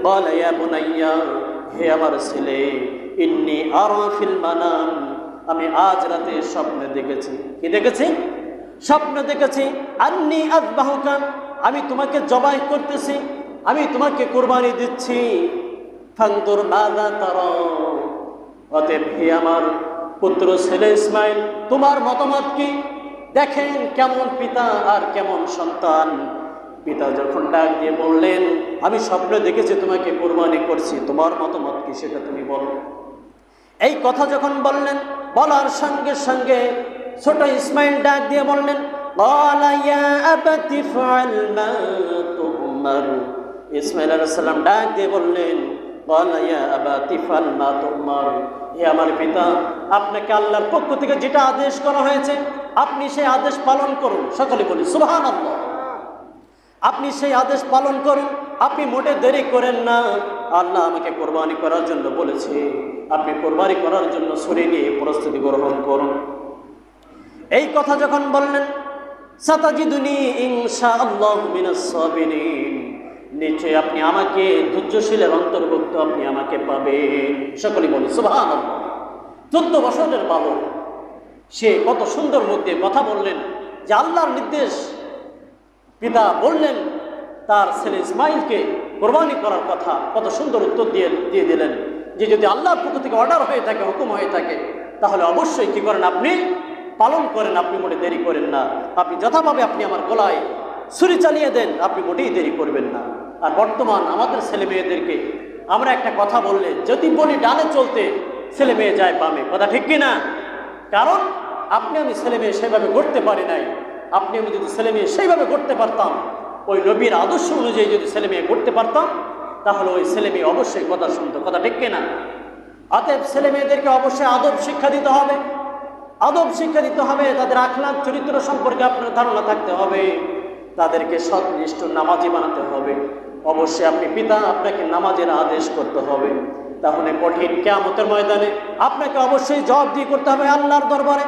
قال يا بني হে আমার ছেলে ইন্নি আরা ফিল মানাম আমি আজ রাতে স্বপ্নে দেখেছি কি দেখেছি স্বপ্ন দেখেছি আন্নি আজবাহুকা আমি তোমাকে জবাই করতেছি আমি তোমাকে কোরবানি দিচ্ছি ফান্দুর মাদা তার অতএব হে আমার পুত্র ছেলে ইসমাইল তোমার মতামত কি দেখেন কেমন পিতা আর কেমন সন্তান পিতা যখন ডাক দিয়ে বললেন, আমি স্বপ্নে দেখেছি তোমাকে কোরবানি করছি, তোমার মতামত কি সেটা তুমি বলো। এই কথা যখন বললেন, বলার সঙ্গে সঙ্গে ছোট ইসমাইল ডাক দিয়ে বললেন ইসমাইল আলাইসাল্লাম ডাক দিয়ে বললেন আমার পিতা, আপনাকে আল্লাহর পক্ষ থেকে যেটা আদেশ করা হয়েছে, আপনি সেই আদেশ পালন করুন। সকলে বলি সুবাহ আল্লাহ আপনি সেই আদেশ পালন করুন, আপনি মোটে দেরি করেন না। আল্লাহ আমাকে কোরবানি করার জন্য বলেছে, আপনি কোরবানি করার জন্য সরে নিয়ে প্রস্তুতি গ্রহণ করুন। এই কথা যখন বললেন, সাতাজিদুনি ইনশা আল্লাহ নিশ্চয় আপনি আমাকে ধৈর্যশীলের অন্তর্ভুক্ত আপনি আমাকে পাবেন। সকলে বলি সুবহান চোদ্দ বছরের বালক, সে কত সুন্দর মুখ দিয়ে কথা বললেন যে আল্লাহর নির্দেশ পিতা বললেন, তার ছেলে ইসমাইলকে কোরবানি করার কথা কত সুন্দর উত্তর দিয়ে দিয়ে দিলেন। যে যদি আল্লাহর পক্ষ থেকে অর্ডার হয়ে থাকে, হুকুম হয়ে থাকে, তাহলে অবশ্যই কি করেন আপনি? পালন করেন, আপনি মোটে দেরি করেন না। আপনি যথাভাবে আপনি আমার গলায় ছুরি চালিয়ে দেন, আপনি মোটেই দেরি করবেন না। আর বর্তমান আমাদের ছেলে মেয়েদেরকে আমরা একটা কথা বললে, যদি বলি ডানে চলতে ছেলে মেয়ে যায় বামে, কথা ঠিক কি না কারণ, আপনি আমি ছেলে মেয়ে সেভাবে গড়তে পারি নাই। আপনি আমি যদি ছেলে মেয়ে সেইভাবে করতে পারতাম, ওই নবীর আদর্শ অনুযায়ী যদি ছেলে মেয়ে করতে পারতাম, তাহলে ওই ছেলে মেয়ে অবশ্যই কথা শুনতো। কথা ঠিক না অতএব ছেলে মেয়েদেরকে অবশ্যই আদব শিক্ষা দিতে হবে। আদব শিক্ষা দিতে হবে, তাদের আখলাখ চরিত্র সম্পর্কে আপনার ধারণা থাকতে হবে। তাদেরকে সৎনিষ্ঠ নামাজি বানাতে হবে। অবশ্যই আপনি পিতা, আপনাকে নামাজের আদেশ করতে হবে। তাহলে কঠিন কেয়ামতের ময়দানে আপনাকে অবশ্যই জবাব দিয়ে করতে হবে আল্লাহর দরবারে।